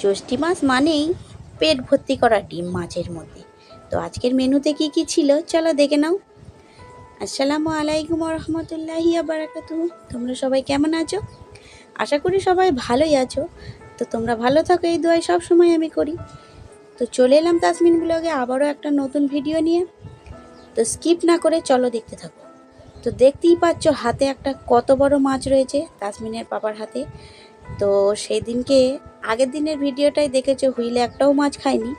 জ্যৈষ্ঠী মাস মানেই পেট ভর্তি করা ডিম মাছের মধ্যে। তো আজকের মেনুতে কি কি ছিল? চলো দেখে নাও। আসসালামু আলাইকুম রহমতুল্লাহি বারাকাতু তোমরা সবাই কেমন আছো? আশা করি সবাই ভালোই আছো। তো তোমরা ভালো থাকো, এই দোয়াই সব সময় আমি করি। তো চলে এলাম তাসমিন ব্লগে আবারও একটা নতুন ভিডিও নিয়ে। তো স্কিপ না করে চলো দেখতে থাকো। তো দেখতেই পাচ্ছ হাতে একটা কত বড় মাছ রয়েছে তাসমিনের পাপার হাতে। তো সেই দিনকে আগের দিনের ভিডিওটাই দেখেছ, হুইলে একটাও মাছ খায়নি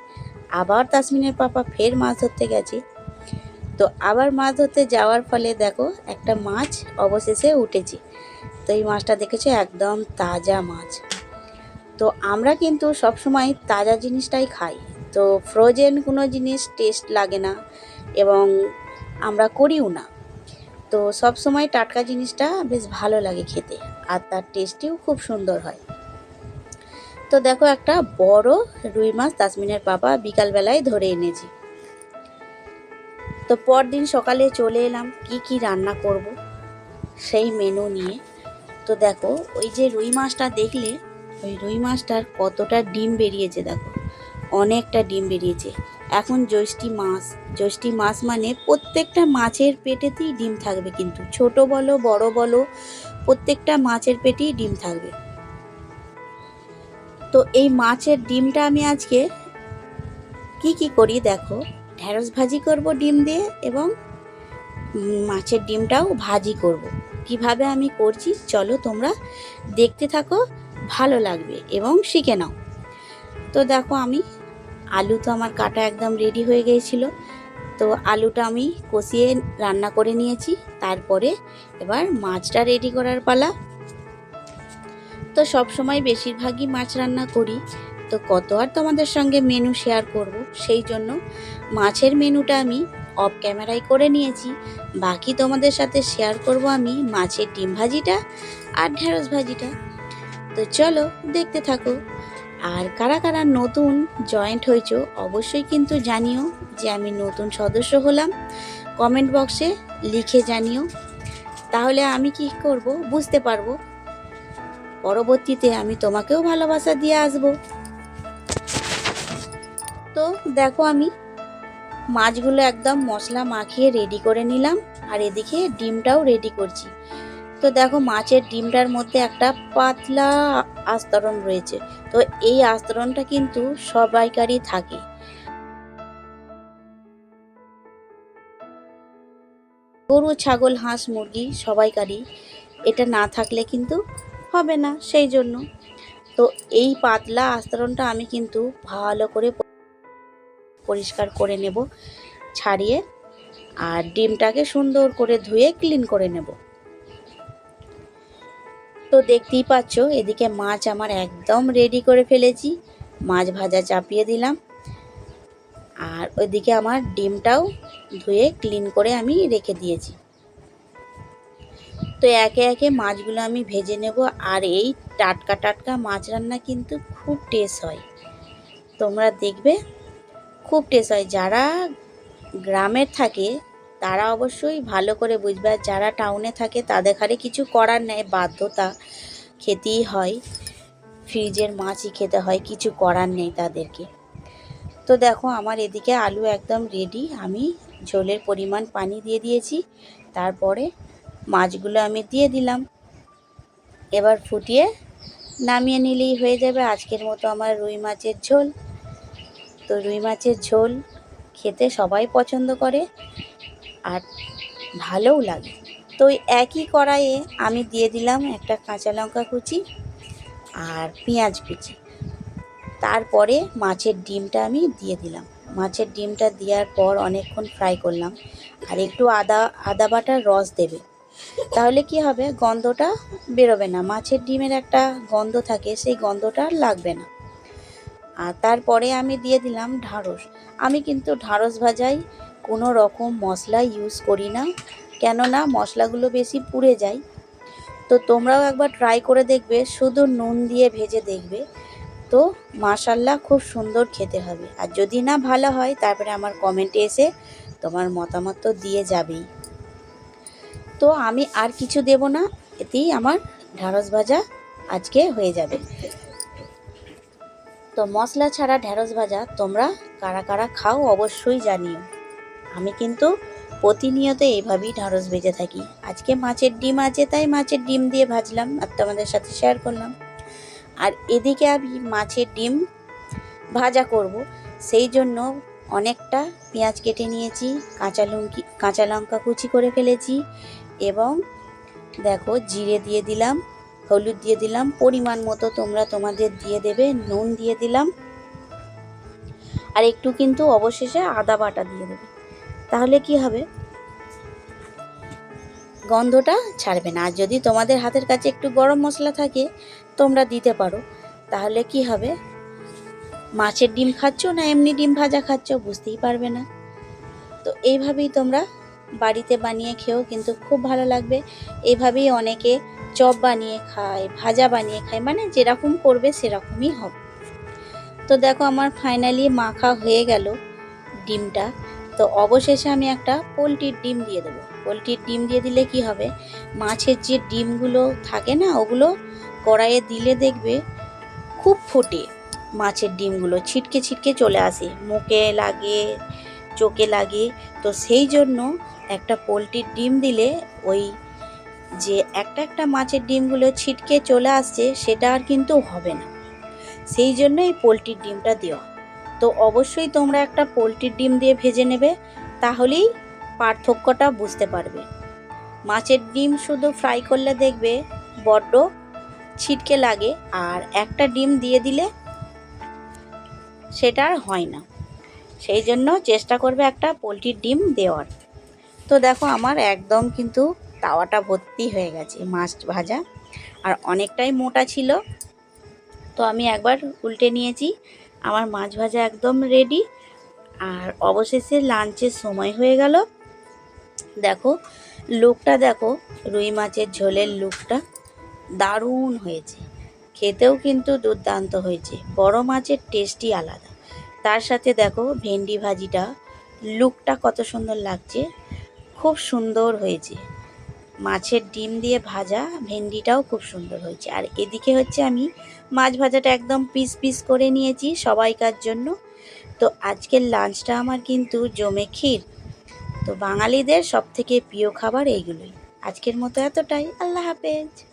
আবার তাসমিনের পাপা ফের মাছ ধরতে গেছে। তো আবার মাছ ধরতে যাওয়ার ফলে দেখো, একটা মাছ অবশেষে উঠেছে। তো এই মাছটা দেখেছ, একদম তাজা মাছ। তো আমরা কিন্তু সবসময় তাজা জিনিসটাই খাই। তো ফ্রোজেন কোনো জিনিস টেস্ট লাগে না এবং আমরা করিও না। তো সব সময় টাটকা জিনিসটা বেশ ভালো লাগে খেতে। আর তার টেস্টিও খুব সুন্দর হয়। তো দেখো একটা বড় রুই মাছ তাসমিনের পাপা বিকালবেলায় ধরে এনেছি। তো পরদিন সকালে চলে এলাম, কি কি রান্না করব সেই মেনু নিয়ে। তো দেখো, ওই যে রুই মাছটা দেখলে, ওই রুই মাছটার কতটা ডিম বেরিয়েছে দেখো। অনেকটা ডিম বেরিয়েছে। এখন জ্যৈষ্ঠী মাছ জ্যৈষ্ঠী মাছ মানে প্রত্যেকটা মাছের পেটেতেই ডিম থাকবে কিন্তু। ছোট বলো, বড় বলো প্রত্যেকটা মাছের পেটেই ডিম থাকবে। তো এই মাছের ডিমটা আমি আজকে কি কি করি দেখো? ঢেঁড়স ভাজি করব ডিম দিয়ে এবং মাছের ডিমটাও ভাজি করব। কীভাবে আমি করছি চলো তোমরা দেখতে থাকো, ভালো লাগবে এবং শিখে নাও। তো দেখো আমি, আলু তো আমার কাটা একদম রেডি হয়ে গিয়েছিল। তো আলুটা আমি কষিয়ে রান্না করে নিয়েছি। তারপরে এবার মাছটা রেডি করার পালা। তো সব সময় বেশিরভাগই মাছ রান্না করি। তো কত আর তোমাদের সঙ্গে মেনু শেয়ার করব? সেই জন্য মাছের মেনুটা আমি অফ ক্যামেরায় করে নিয়েছি। বাকি তোমাদের সাথে শেয়ার করব আমি মাছের ডিম ভাজিটা আর ঢেঁড়স ভাজিটা। তো চলো দেখতে থাকো। আর কারা কারা নতুন জয়েন্ট হয়েছো, অবশ্যই কিন্তু জানিও যে আমি নতুন সদস্য হলাম। কমেন্ট বক্সে লিখে জানিও। তাহলে আমি কি করব? বুঝতে পারব। পরবর্তীতে আমি তোমাকেও ভালোবাসা দিয়ে আসব। তো দেখো আমি মাছগুলো একদম মশলা মাখিয়ে রেডি করে নিলাম। আর এদিকে ডিমটাও রেডি করছি। তো দেখো মাছের ডিমটার মধ্যে একটা পাতলা আস্তরণ রয়েছে। তো এই আস্তরণটা কিন্তু সবাইকারই থাকে। গরু, ছাগল, হাঁস, মুরগি সবাইকারই এটা না থাকলে কিন্তু হবে না সেই জন্য। তো এই পাতলা আস্তরণটা আমি কিন্তু ভালো করে পরিষ্কার করে নেব, ছাড়িয়ে, আর ডিমটাকে সুন্দর করে ধুয়ে ক্লিন করে নেব। তো দেখতেই পাচ্ছ, এদিকে মাছ আমার একদম রেডি করে ফেলেছি। মাছ ভাজা চাপিয়ে দিলাম। আর ওইদিকে আমার ডিমটাও ধুয়ে ক্লিন করে আমি রেখে দিয়েছি। তো একে একে মাছগুলো আমি ভেজে নেব, আর এই টাটকা টাটকা মাছ রান্না কিন্তু খুব টেস্ট হয়। তোমরা দেখবে, খুব টেস্ট হয়। যারা গ্রামের থাকে তারা অবশ্যই ভালো করে বুঝবে। আর যারা টাউনে থাকে, তাদের ঘরে কিছু করার নেই, বাধ্যতা খেতেই হয়। ফ্রিজের মাছই খেতে হয়, কিছু করার নেই তাদেরকে। তো দেখো, আমার এদিকে আলু একদম রেডি আমি ঝোলের পরিমাণ পানি দিয়ে দিয়েছি। তারপরে মাছগুলো আমি দিয়ে দিলাম। এবার ফুটিয়ে নামিয়ে নিলেই হয়ে যাবে আজকের মতো আমার রুই মাছের ঝোল। তো রুই মাছের ঝোল খেতে সবাই পছন্দ করে। আর ভালোও লাগে। তো একই কড়াইয়ে আমি দিয়ে দিলাম একটা কাঁচা লঙ্কা কুচি আর পেঁয়াজ কুচি। তারপরে মাছের ডিমটা আমি দিয়ে দিলাম। মাছের ডিমটা দেওয়ার পর অনেকক্ষণ ফ্রাই করলাম আর একটু আদা আদা বাটার রস দেবে। তাহলে কি হবে? গন্ধটা বেরোবে না। মাছের ডিমের একটা গন্ধ থাকে, সেই গন্ধটা লাগবে না। আর তারপরে আমি দিয়ে দিলাম ঢাঁড়স। আমি কিন্তু ঢাঁড়স ভাজাই কোনো রকম মশলা ইউজ করি না, কেননা মশলাগুলো বেশি পুড়ে যায়। তো তোমরাও একবার ট্রাই করে দেখবে, শুধু নুন দিয়ে ভেজে দেখবে। তো মাশাল্লাহ খুব সুন্দর খেতে হবে। আর যদি না ভালো হয়, তারপরে আমার কমেন্টে এসে তোমার মতামত তো দিয়ে যাবেই। তো আমি আর কিছু দেব না, এতেই আমার ঢ্যাঁড়স ভাজা আজকে হয়ে যাবে। তো মশলা ছাড়া ঢ্যাঁড়স ভাজা তোমরা কারা কারা খাও অবশ্যই জানিও। আমি কিন্তু প্রতিনিয়ত এইভাবেই ঢ্যাঁড়স ভেজে থাকি। আজকে মাছের ডিম আছে, তাই মাছের ডিম দিয়ে ভাজলাম আর তোমাদের সাথে শেয়ার করলাম। আর এদিকে আমি মাছের ডিম ভাজা করব। সেই জন্য অনেকটা পেঁয়াজ কেটে নিয়েছি, কাঁচা লঙ্কি, কাঁচা লঙ্কা কুচি করে ফেলেছি এবং দেখো জিরে দিয়ে দিলাম, হলুদ দিয়ে দিলাম, পরিমাণ মতো তোমরা তোমাদের দিয়ে দেবে, নুন দিয়ে দিলাম। আর একটু কিন্তু অবশেষে আদা বাটা দিয়ে দেবে। তাহলে কি হবে? গন্ধটা ছাড়বে না। আর যদি তোমাদের হাতের কাছে একটু গরম মশলা থাকে, তোমরা দিতে পারো। তাহলে কি হবে? মাছের ডিম খাচ্ছ না এমনি ডিম ভাজা খাচ্ছ? বুঝতেই পারবে না। তো এইভাবেই তোমরা বাড়িতে বানিয়ে খেও, কিন্তু খুব ভালো লাগবে। এইভাবেই অনেকে চপ বানিয়ে খায়, ভাজা বানিয়ে খায় মানে যেরকম করবে সেরকমই হবে। তো দেখো, আমার ফাইনালি মাখা হয়ে গেল ডিমটা। তো অবশেষে আমি একটা পোলট্রির ডিম দিয়ে দেবো। পোলট্রির ডিম দিয়ে দিলে কি হবে? মাছের যে ডিমগুলো থাকে না, ওগুলো কড়াইয়ে দিলে দেখবে খুব ফোটে মাছের ডিমগুলো, ছিটকে ছিটকে চলে আসে, মুখে লাগে, চোখে লাগে। তো সেই জন্য একটা পোলট্রির ডিম দিলে ওই যে একটা একটা মাছের ডিমগুলো ছিটকে চলে আসছে, সেটা আর কিন্তু হবে না। সেই জন্য এই পোলট্রির ডিমটা দেওয়া। তো অবশ্যই তোমরা একটা পোলট্রির ডিম দিয়ে ভেজে নেবে, তাহলেই পার্থক্যটা বুঝতে পারবে। মাছের ডিম শুধু ফ্রাই করলে দেখবে বড্ড ছিটকে লাগে, আর একটা ডিম দিয়ে দিলে সেটা আর হয় না। সেই জন্য চেষ্টা করবে একটা পোলট্রির ডিম দেওয়ার। তো দেখো আমার একদম কিন্তু তাওয়াটা ভর্তি হয়ে গেছে, মাছ ভাজা, আর অনেকটাই মোটা ছিল। তো আমি একবার উল্টে নিয়েছি আমার মাছ ভাজা একদম রেডি আর অবশেষে লাঞ্চের সময় হয়ে গেল। দেখো, লুকটা দেখো, রুই মাছের ঝোলের লুকটা দারুণ হয়েছে। খেতেও কিন্তু দুর্দান্ত হয়েছে। বড় মাছের টেস্টই আলাদা। তার সাথে দেখো, ভেন্ডি ভাজিটা, লুকটা কত সুন্দর লাগছে। খুব সুন্দর হয়েছে। মাছের ডিম দিয়ে ভাজা, ভেন্ডিটাও খুব সুন্দর হয়েছে। আর এদিকে হচ্ছে আমি মাছ ভাজাটা একদম পিস পিস করে নিয়েছি সবাইকার জন্য। তো আজকের লাঞ্চটা আমার কিন্তু জমে ক্ষীর। তো বাঙালিদের সব থেকে প্রিয় খাবার এইগুলোই। আজকের মতো এতটাই। আল্লাহ হাফেজ।